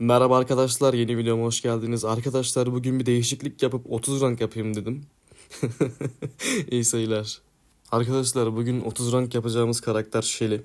Merhaba arkadaşlar, yeni videoma hoş geldiniz. Arkadaşlar bugün bir değişiklik yapıp 30 rank yapayım dedim. İyi sayılar. Arkadaşlar bugün 30 rank yapacağımız karakter Shelly.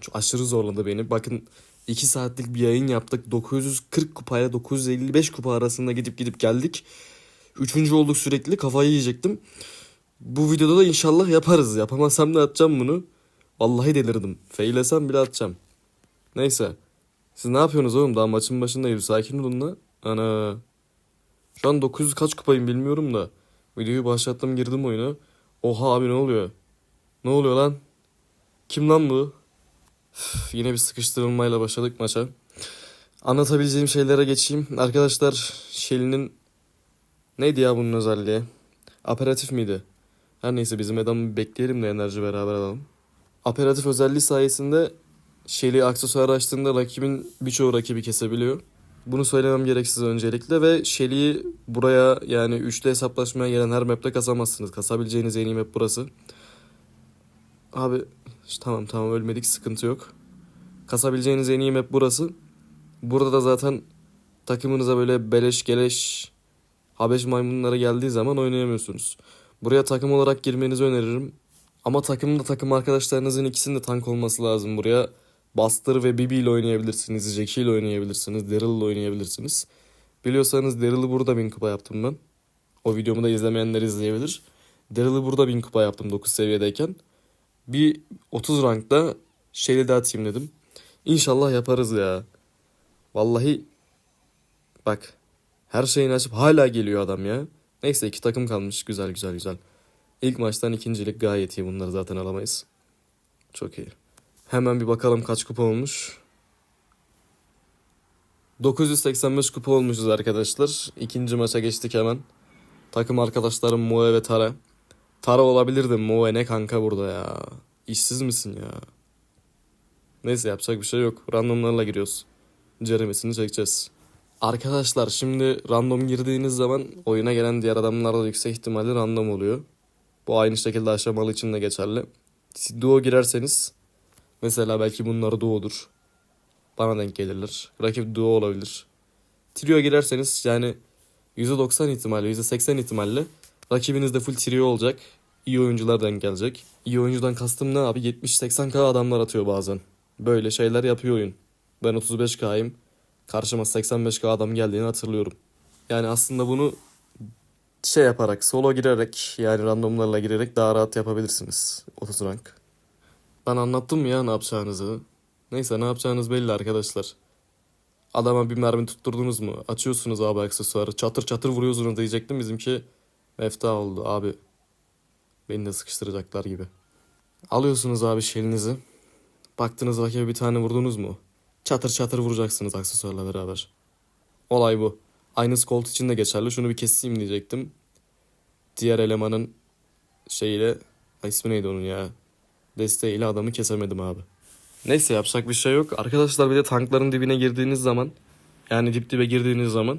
Çok aşırı zorladı beni. Bakın 2 saatlik bir yayın yaptık. 940 kupayla 955 kupa arasında gidip gidip geldik. Üçüncü olduk sürekli. Kafayı yiyecektim. Bu videoda da inşallah yaparız. Yapamazsam da atacağım bunu. Vallahi delirdim. Feylesem bile atacağım. Neyse. Siz ne yapıyorsunuz oğlum? Daha maçın başındayız. Sakin olun la. Ana. Şu an 900 kaç kupayım bilmiyorum da. Videoyu başlattım girdim oyuna. Oha abi ne oluyor? Ne oluyor lan? Kim lan bu? Üf, yine bir sıkıştırılmayla başladık maça. Anlatabileceğim şeylere geçeyim. Arkadaşlar Shelly'nin neydi ya bunun özelliği? Aperatif miydi? Her neyse bizim adamı bekleyelim de enerji beraber alalım. Aperatif özelliği sayesinde Shelly aksesuar açtığında rakibin birçoğu rakibi kesebiliyor. Bunu söylemem gereksiz öncelikle ve Shelly'yi buraya yani üçlü hesaplaşmaya gelen her map'te kasamazsınız. Kasabileceğiniz en iyi map burası. Abi işte tamam tamam ölmedik sıkıntı yok. Kasabileceğiniz en iyi map burası. Burada da zaten takımınıza böyle beleş geleş Habeş maymunları geldiği zaman oynayamıyorsunuz. Buraya takım olarak girmenizi öneririm. Ama takımda takım arkadaşlarınızın ikisinin de tank olması lazım. Buraya Buster ve Bibi ile oynayabilirsiniz. Jackie ile oynayabilirsiniz. Daryl ile oynayabilirsiniz. Biliyorsanız Daryl'ı burada 1000 kupa yaptım ben. O videomu da izlemeyenler izleyebilir. Daryl'ı burada 1000 kupa yaptım 9 seviyedeyken. Bir 30 rankta şeyle de atayım dedim. İnşallah yaparız ya. Vallahi bak her şeyini açıp hala geliyor adam ya. Neyse iki takım kalmış. Güzel güzel güzel. İlk maçtan ikincilik gayet iyi. Bunları zaten alamayız. Çok iyi. Hemen bir bakalım kaç kupa olmuş. 985 kupa olmuşuz arkadaşlar. İkinci maça geçtik hemen. Takım arkadaşlarım Moe ve Tara. Tara olabilirdi. Moe ne kanka burada ya. İşsiz misin ya? Neyse yapacak bir şey yok. Randomlarla giriyoruz. Ceremesini çekeceğiz. Arkadaşlar şimdi random girdiğiniz zaman oyuna gelen diğer adamlar da yüksek ihtimalle random oluyor. Bu aynı şekilde aşamalı için de geçerli. Duo girerseniz mesela belki bunlar duo'dur. Bana denk gelirler. Rakip duo olabilir. Trio girerseniz yani %90 ihtimalle %80 ihtimalle rakibinizde full trio olacak. İyi oyuncular denk gelecek. İyi oyuncudan kastım ne abi 70-80k adamlar atıyor bazen. Böyle şeyler yapıyor oyun. Ben 35k'yım. Karşıma 85k adam geldiğini hatırlıyorum. Yani aslında bunu şey yaparak, solo girerek yani randomlarla girerek daha rahat yapabilirsiniz 30 rank. Ben anlattım ya ne yapacağınızı. Neyse ne yapacağınız belli arkadaşlar. Adama bir mermi tutturdunuz mu? Açıyorsunuz abi aksesuarı. Çatır çatır vuruyorsunuz diyecektim. Bizimki mefta oldu abi. Beni de sıkıştıracaklar gibi. Alıyorsunuz abi şelinizi. Baktınız rakibe bir tane vurdunuz mu? Çatır çatır vuracaksınız aksesuarla beraber. Olay bu. Aynısı Colt için de geçerli. Şunu bir keseyim diyecektim. Diğer elemanın şeyiyle... Ay ismi neydi onun ya? Desteğiyle adamı kesemedim abi. Neyse yapacak bir şey yok. Arkadaşlar bir de tankların dibine girdiğiniz zaman... Yani dip dibe girdiğiniz zaman...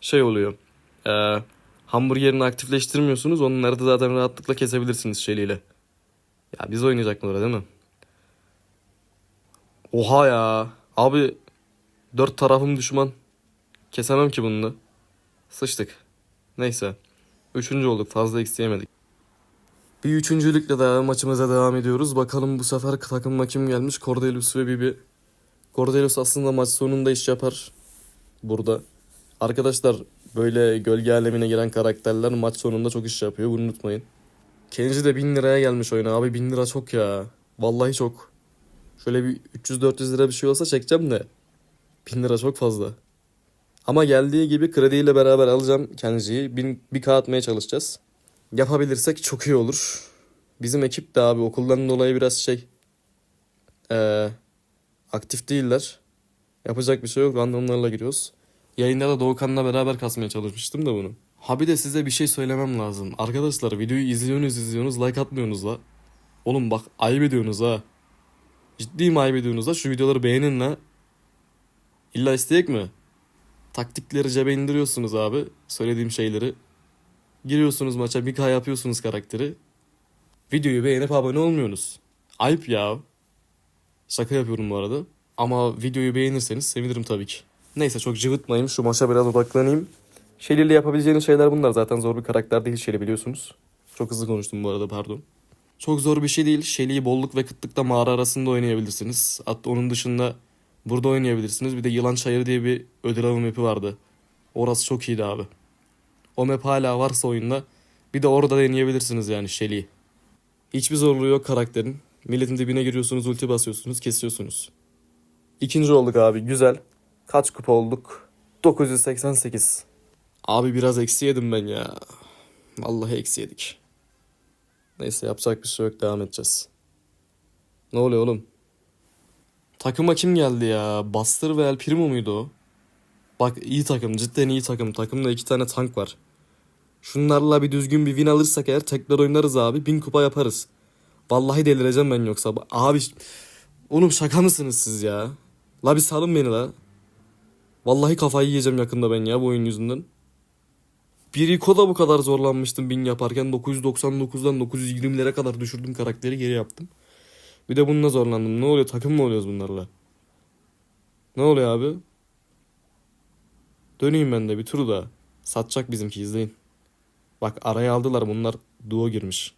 Şey oluyor. Ee, hamburgerini aktifleştirmiyorsunuz. Onları da zaten rahatlıkla kesebilirsiniz şeyliyle. Ya biz oynayacak bunlara değil mi? Oha ya. Abi dört tarafım düşman. Kesemem ki bunu da. Sıçtık. Neyse. Üçüncü olduk. Fazla isteyemedik. Bir üçüncülükle daha maçımıza devam ediyoruz. Bakalım bu sefer takımıma kim gelmiş? Cordelius ve Bibi. Cordelius aslında maç sonunda iş yapar. Burada. Arkadaşlar böyle gölge alemine giren karakterler maç sonunda çok iş yapıyor. Bunu unutmayın. Kenji de 1000 liraya gelmiş oyuna. Abi 1000 lira çok ya. Vallahi çok. Şöyle bir 300-400 lira bir şey olsa çekeceğim de. 1000 lira çok fazla. Ama geldiği gibi krediyle beraber alacağım Kenji'yi. Bin, bir K atmaya çalışacağız. Yapabilirsek çok iyi olur. Bizim ekip de abi okuldan dolayı biraz şey... eee, aktif değiller. Yapacak bir şey yok. Randomlarla giriyoruz. Yayında da Doğukan'la beraber kasmaya çalışmıştım da bunu. Ha bir de size bir şey söylemem lazım. Arkadaşlar videoyu izliyorsunuz izliyorsunuz like atmıyorsunuz la. Oğlum bak ayıp ediyorsunuz ha. Ciddiyim ayıp ediyorsunuz la. Şu videoları beğenin la. İlla isteyek mi? Taktikleri cebe indiriyorsunuz abi. Söylediğim şeyleri. Giriyorsunuz maça bir yapıyorsunuz karakteri. Videoyu beğenip abone olmuyorsunuz. Ayıp ya. Şaka yapıyorum bu arada. Ama videoyu beğenirseniz sevinirim tabii ki. Neyse çok cıvıtmayayım. Şu maça biraz odaklanayım. İle yapabileceğiniz şeyler bunlar. Zaten zor bir karakter değil Shelly biliyorsunuz. Çok hızlı konuştum bu arada pardon. Çok zor bir şey değil. Shelly'yi bolluk ve kıtlıkta mağara arasında oynayabilirsiniz. Hatta onun dışında burada oynayabilirsiniz. Bir de Yılan Çayırı diye bir ödül avı map'i vardı. Orası çok iyiydi abi. O map hala varsa oyunda bir de orada deneyebilirsiniz yani Shelly'yi. Hiçbir zorluğu yok karakterin. Milletin dibine giriyorsunuz, ulti basıyorsunuz, kesiyorsunuz. İkinci olduk abi, güzel. Kaç kupa olduk? 988. Abi biraz eksi yedim ben ya. Vallahi eksi yedik. Neyse yapacak bir şey yok, devam edeceğiz. Ne oluyor oğlum? Takıma kim geldi ya? Buster ve El Primo muydu o? Bak iyi takım, cidden iyi takım. Takımda iki tane tank var. Şunlarla bir düzgün bir win alırsak eğer tekrar oynarız abi. Bin kupa yaparız. Vallahi delireceğim ben yoksa. Abi oğlum şaka mısınız siz ya? La bir salın beni la. Vallahi kafayı yiyeceğim yakında ben ya bu oyun yüzünden. Bir Rico'da bu kadar zorlanmıştım bin yaparken 999'dan 920'lere kadar düşürdüm karakteri geri yaptım. Bir de bununla zorlandım. Ne oluyor takım mı oluyoruz bunlarla? Ne oluyor abi? Döneyim ben de bir tur daha. Satacak bizimki izleyin. Bak araya aldılar bunlar duo girmiş.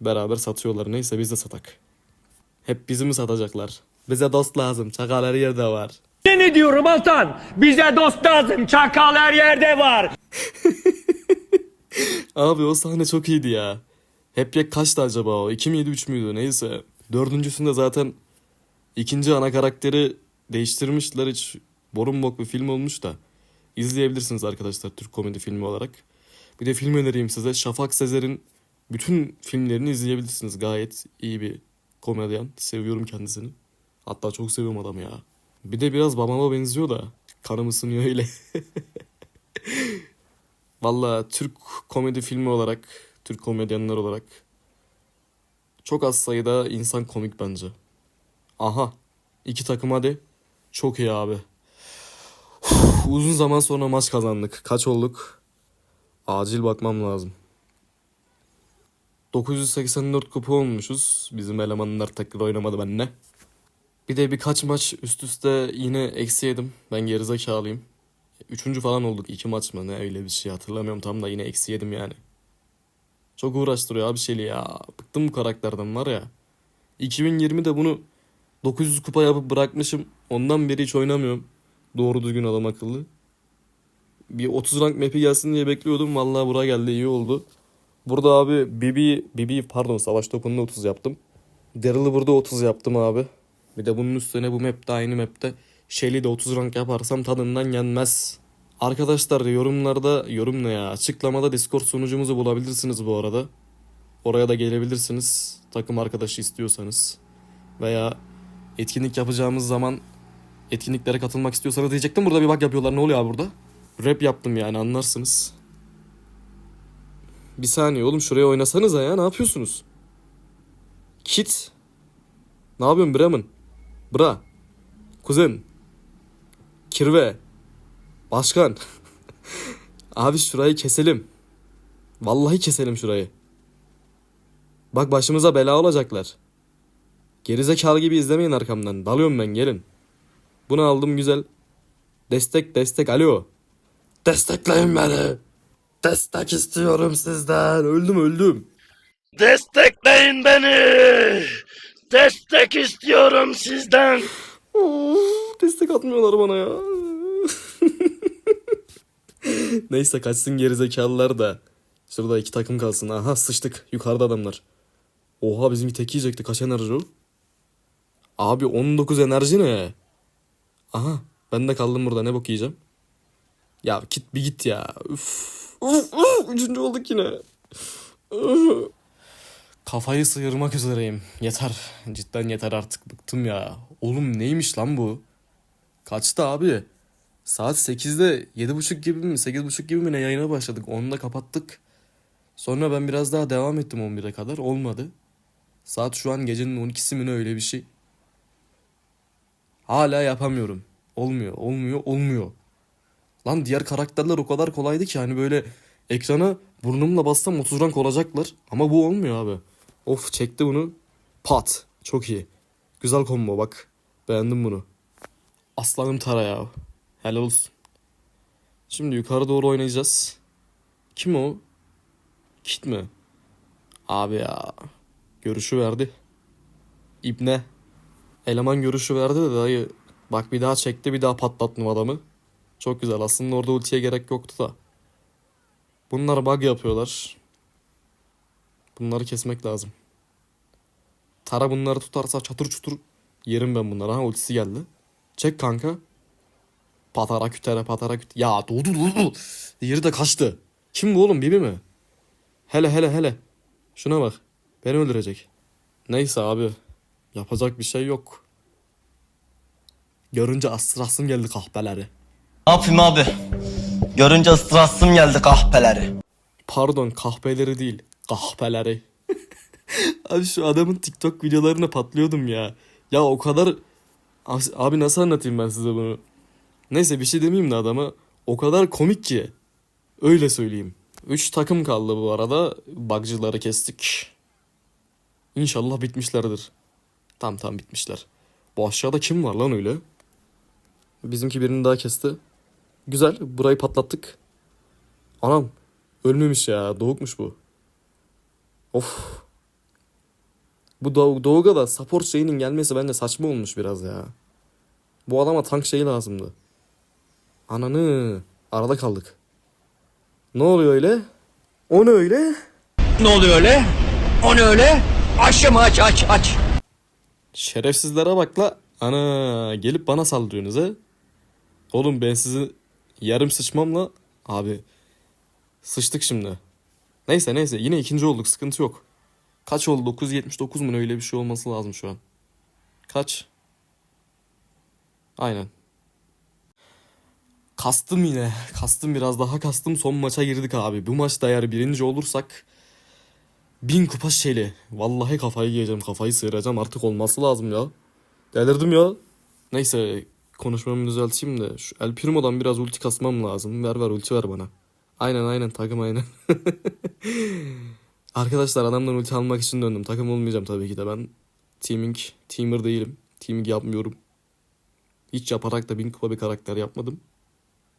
Beraber satıyorlar neyse biz de satak. Hep bizi mi satacaklar? Bize dost lazım çakal her yerde var. Ne diyorum Altan? Bize dost lazım. Çakal her yerde var. Abi o sahne çok iyiydi ya. Hep yek kaçtı acaba o? 2 miydi 3 müydü neyse. Dördüncüsünde zaten ikinci ana karakteri değiştirmişler hiç borun bok bir film olmuş da. İzleyebilirsiniz arkadaşlar Türk komedi filmi olarak. Bir de film önereyim size. Şafak Sezer'in bütün filmlerini izleyebilirsiniz. Gayet iyi bir komedyen. Seviyorum kendisini. Hatta çok seviyorum adamı ya. Bir de biraz babama benziyor da. Kanım ısınıyor öyle. Valla Türk komedi filmi olarak, Türk komedyenler olarak çok az sayıda insan komik bence. Aha, iki takım hadi. Çok iyi abi. Uzun zaman sonra maç kazandık. Kaç olduk? Acil bakmam lazım. 984 kupa olmuşuz. Bizim elemanlar tekrar oynamadı benimle. Bir de birkaç maç üst üste yine eksi yedim. Ben gerizekalıyım. Üçüncü falan olduk. iki maç mı ne öyle bir şey hatırlamıyorum tam da yine eksi yedim yani. Çok uğraştırıyor abi Şeli ya. Bıktım bu karakterden var ya. 2020'de bunu 900 kupa yapıp bırakmışım. Ondan beri hiç oynamıyorum. Doğru düzgün adam akıllı. Bir 30 rank map'i gelsin diye bekliyordum. Vallahi buraya geldi iyi oldu. Burada abi Bibi, Bibi pardon savaş topunda 30 yaptım. Daryl'ı burada 30 yaptım abi. Bir de bunun üstüne bu map'te aynı map'te Shelly de 30 rank yaparsam tadından yenmez. Arkadaşlar yorumlarda yorum ne ya açıklamada Discord sunucumuzu bulabilirsiniz bu arada. Oraya da gelebilirsiniz takım arkadaşı istiyorsanız. Veya etkinlik yapacağımız zaman etkinliklere katılmak istiyorsanız diyecektim. Burada bir bak yapıyorlar ne oluyor abi burada? Rap yaptım yani anlarsınız. Bir saniye oğlum şuraya oynasanıza ya ne yapıyorsunuz? Kit. Ne yapıyorsun Bremen? Bra. Kuzen. Kirve. Başkan. Abi şurayı keselim. Vallahi keselim şurayı. Bak başımıza bela olacaklar. Gerizekalı gibi izlemeyin arkamdan. Dalıyorum ben gelin. Bunu aldım güzel. Destek destek alo. Destekleyin beni. Destek istiyorum sizden. Öldüm öldüm. Destekleyin beni. Destek istiyorum sizden. Of, destek atmıyorlar bana ya. Neyse kaçsın gerizekalılar da. Şurada iki takım kalsın. Aha sıçtık. Yukarıda adamlar. Oha bizim tek yiyecekti. Kaç enerji o? Abi 19 enerji ne? Aha ben de kaldım burada. Ne bok yiyeceğim? Ya git bir git ya. Üf. Uf, uf, üçüncü olduk yine. Kafayı sıyırmak üzereyim. Yeter. Cidden yeter artık. Bıktım ya. Oğlum neymiş lan bu? Kaçtı abi? Saat 8'de 7.30 gibi mi 8.30 gibi mi ne yayına başladık. Onu da kapattık. Sonra ben biraz daha devam ettim 11'e kadar. Olmadı. Saat şu an gecenin 12'si mi ne öyle bir şey. Hala yapamıyorum. Olmuyor, olmuyor, olmuyor. Lan diğer karakterler o kadar kolaydı ki hani böyle ekrana burnumla bassam 30 rank olacaklar. Ama bu olmuyor abi. Of çekti bunu. Pat. Çok iyi. Güzel combo bak. Beğendim bunu. Aslanım Tara ya. Helal olsun. Şimdi yukarı doğru oynayacağız. Kim o? Kit mi? Abi ya. Görüşü verdi. İbne. Eleman görüşü verdi de dayı. Bak bir daha çekti bir daha patlattım adamı. Çok güzel. Aslında orada ultiye gerek yoktu da. Bunlar bug yapıyorlar. Bunları kesmek lazım. Tara bunları tutarsa çatır çutur yerim ben bunları. Ha ultisi geldi. Çek kanka. Patara kütere patara küt. Ya doğdu doğdu. Diğeri de kaçtı. Kim bu oğlum Bibi mi? Hele hele hele. Şuna bak. Beni öldürecek. Neyse abi. Yapacak bir şey yok. Görünce astırasım geldi kahpeleri. Ne yapayım abi? Görünce ıstırasım geldi kahpeleri. Pardon kahpeleri değil. Kahpeleri. abi şu adamın TikTok videolarına patlıyordum ya. Ya o kadar... Abi- nasıl anlatayım ben size bunu? Neyse bir şey demeyeyim de adama. O kadar komik ki. Öyle söyleyeyim. 3 takım kaldı bu arada. Bagcıları kestik. İnşallah bitmişlerdir. Tam tam bitmişler. Bu aşağıda kim var lan öyle? Bizimki birini daha kesti. Güzel. Burayı patlattık. Anam. Ölmemiş ya. Doğukmuş bu. Of. Bu Doğu, Doğu'ga da support şeyinin gelmesi bence saçma olmuş biraz ya. Bu adama tank şeyi lazımdı. Ananı. Arada kaldık. Ne oluyor öyle? O ne öyle? Ne oluyor öyle? O ne öyle? Aşım aç aç aç. Şerefsizlere bak la. Ana gelip bana saldırıyorsunuz ha. Oğlum ben sizi yarım sıçmamla abi sıçtık şimdi. Neyse neyse yine ikinci olduk sıkıntı yok. Kaç oldu 979 mu öyle bir şey olması lazım şu an. Kaç? Aynen. Kastım yine. Kastım biraz daha kastım. Son maça girdik abi. Bu maçta eğer birinci olursak Bin kupa şeyli. Vallahi kafayı yiyeceğim. Kafayı sıyıracağım. Artık olması lazım ya. Delirdim ya. Neyse konuşmamı düzelteyim de. Şu El Primo'dan biraz ulti kasmam lazım. Ver ver ulti ver bana. Aynen aynen takım aynen. Arkadaşlar adamdan ulti almak için döndüm. Takım olmayacağım tabii ki de ben. Teaming, teamer değilim. Teaming yapmıyorum. Hiç yaparak da bin kupa bir karakter yapmadım.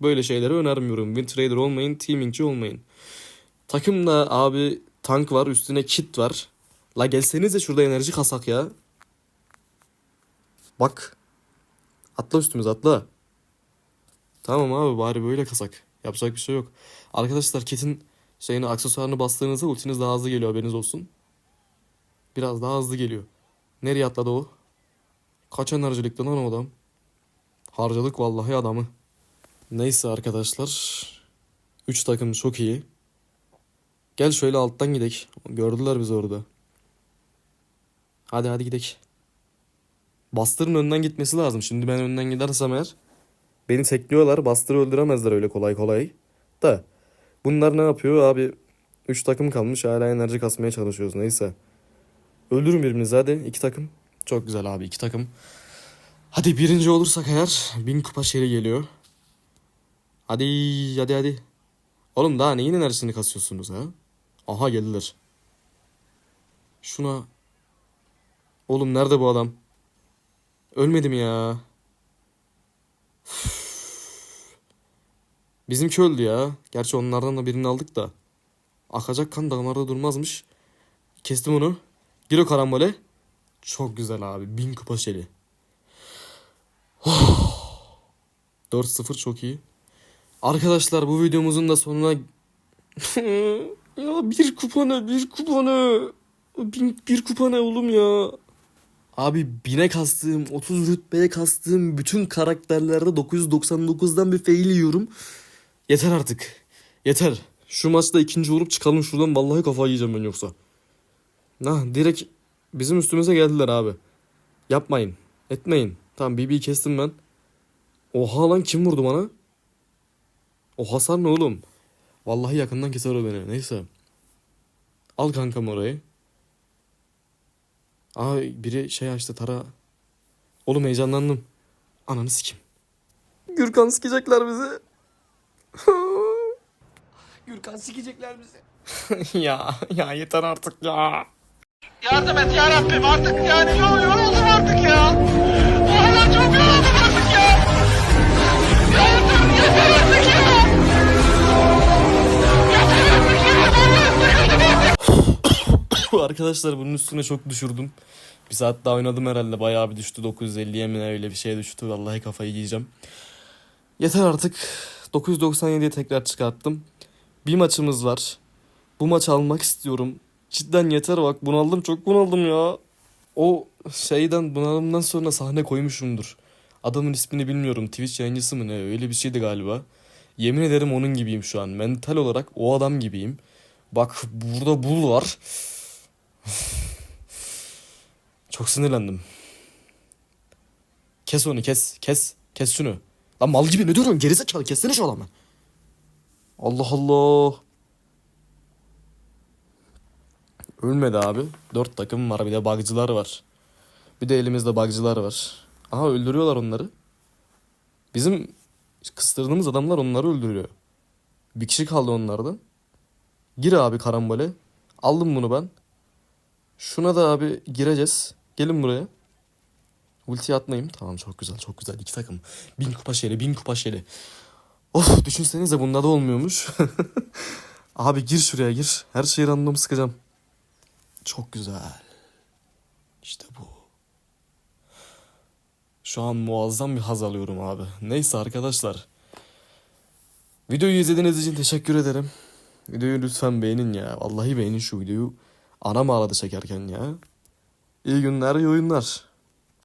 Böyle şeyleri önermiyorum. Win trader olmayın, teamingci olmayın. Takımda abi tank var, üstüne kit var. La gelsenize şurada enerji kasak ya. Bak. Atla üstümüze atla. Tamam abi bari böyle kasak. Yapacak bir şey yok. Arkadaşlar kitin şeyini aksesuarını bastığınızda ultiniz daha hızlı geliyor haberiniz olsun. Biraz daha hızlı geliyor. Nereye atladı o? Kaç enerjilikti lan o adam? Harcadık vallahi adamı. Neyse arkadaşlar. 3 takım çok iyi. Gel şöyle alttan gidek. Gördüler bizi orada. Hadi hadi gidek. Bastır'ın önden gitmesi lazım. Şimdi ben önden gidersem eğer beni tekliyorlar. Bastır'ı öldüremezler öyle kolay kolay. Da bunlar ne yapıyor abi? 3 takım kalmış hala enerji kasmaya çalışıyoruz neyse. Öldürün birbirinizi hadi. iki takım. Çok güzel abi iki takım. Hadi birinci olursak eğer bin kupa şeri geliyor. Hadi hadi hadi. Oğlum daha neyin enerjisini kasıyorsunuz ha? Aha geldiler. Şuna. Oğlum nerede bu adam? Ölmedim ya. Bizimki öldü ya. Gerçi onlardan da birini aldık da. Akacak kan damarda durmazmış. Kestim onu. Gir o karambole. Çok güzel abi. Bin kupa şeli. 4-0 çok iyi. Arkadaşlar bu videomuzun da sonuna ya bir kupa ne bir kupa ne bir, ne oğlum ya. Abi bine kastığım 30 rütbeye kastığım bütün karakterlerde 999'dan bir fail yiyorum. Yeter artık. Yeter. Şu maçta ikinci olup çıkalım şuradan. Vallahi kafayı yiyeceğim ben yoksa. Nah direkt bizim üstümüze geldiler abi. Yapmayın. Etmeyin. Tamam BB'yi kestim ben. Oha lan kim vurdu bana? O hasar ne oğlum? Vallahi yakından keser o beni. Neyse. Al kankam orayı. Aa biri şey açtı tara. Oğlum heyecanlandım. Ananı sikim. Gürkan sikecekler bizi. Gürkan sikecekler bizi. ya ya yeter artık ya. Yardım et ya Rabbim artık yani yol yoruldum artık ya. Valla çok yoruldum arkadaşlar bunun üstüne çok düşürdüm. Bir saat daha oynadım herhalde. Bayağı bir düştü. 950'ye mi öyle bir şey düştü. Vallahi kafayı yiyeceğim. Yeter artık. 997'ye tekrar çıkarttım. Bir maçımız var. Bu maç almak istiyorum. Cidden yeter bak bunaldım çok bunaldım ya. O şeyden bunalımdan sonra sahne koymuşumdur. Adamın ismini bilmiyorum. Twitch yayıncısı mı ne öyle bir şeydi galiba. Yemin ederim onun gibiyim şu an. Mental olarak o adam gibiyim. Bak burada bul var. Çok sinirlendim. Kes onu kes. Kes. Kes şunu. Lan mal gibi ne diyorsun? Gerizekalı kessene şu adamı. Allah Allah. Ölmedi abi. Dört takım var bir de bagcılar var. Bir de elimizde bagcılar var. Aha öldürüyorlar onları. Bizim kıstırdığımız adamlar onları öldürüyor. Bir kişi kaldı onlardan. Gir abi karambole. Aldım bunu ben. Şuna da abi gireceğiz. Gelin buraya. Ulti atmayayım. Tamam çok güzel çok güzel. İki takım. Bin kupa şeli bin kupa şeli. Of düşünsenize bunda da olmuyormuş. abi gir şuraya gir. Her şeyi random sıkacağım. Çok güzel. İşte bu. Şu an muazzam bir haz alıyorum abi. Neyse arkadaşlar. Videoyu izlediğiniz için teşekkür ederim. Videoyu lütfen beğenin ya. Vallahi beğenin şu videoyu. Anam ağladı çekerken ya. İyi günler, iyi oyunlar.